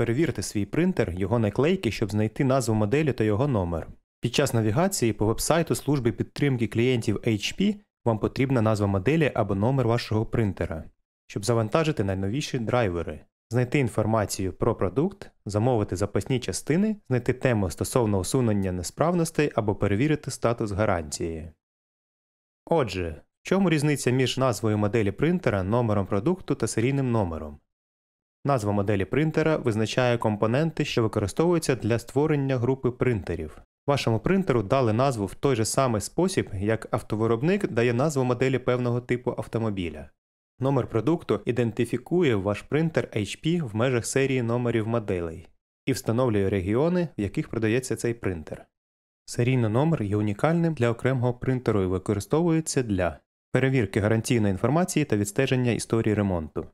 Перевірте свій принтер, його наклейки, щоб знайти назву моделі та його номер. Під час навігації по вебсайту служби підтримки клієнтів HP вам потрібна назва моделі або номер вашого принтера, щоб завантажити найновіші драйвери, знайти інформацію про продукт, замовити запасні частини, знайти тему стосовно усунення несправностей або перевірити статус гарантії. Отже, в чому різниця між назвою моделі принтера, номером продукту та серійним номером? Назва моделі принтера визначає компоненти, що використовуються для створення групи принтерів. Вашому принтеру дали назву в той же самий спосіб, як автовиробник дає назву моделі певного типу автомобіля. Номер продукту ідентифікує ваш принтер HP в межах серії номерів моделей і встановлює регіони, в яких продається цей принтер. Серійний номер є унікальним для окремого принтеру і використовується для перевірки гарантійної інформації та відстеження історії ремонту.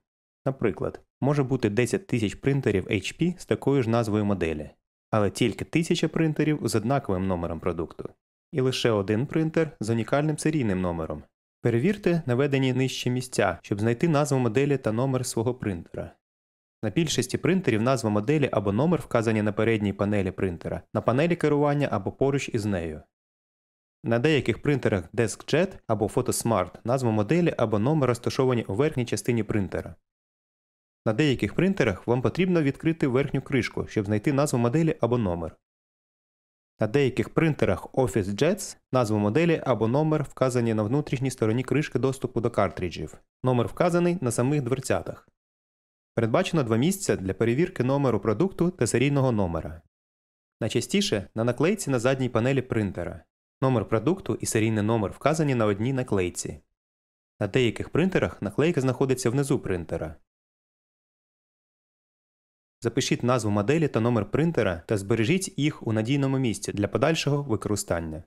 Наприклад, може бути 10 тисяч принтерів HP з такою ж назвою моделі, але тільки 1000 принтерів з однаковим номером продукту, і лише один принтер з унікальним серійним номером. Перевірте наведені нижчі місця, щоб знайти назву моделі та номер свого принтера. На більшості принтерів назва моделі або номер вказані на передній панелі принтера, на панелі керування або поруч із нею. На деяких принтерах DeskJet або PhotoSmart назва моделі або номер розташовані у верхній частині принтера. На деяких принтерах вам потрібно відкрити верхню кришку, щоб знайти назву моделі або номер. На деяких принтерах OfficeJets назву моделі або номер вказані на внутрішній стороні кришки доступу до картриджів. Номер вказаний на самих дверцятах. Передбачено два місця для перевірки номеру продукту та серійного номера. Найчастіше на наклейці на задній панелі принтера. Номер продукту і серійний номер вказані на одній наклейці. На деяких принтерах наклейка знаходиться внизу принтера. Запишіть назву моделі та номер принтера та збережіть їх у надійному місці для подальшого використання.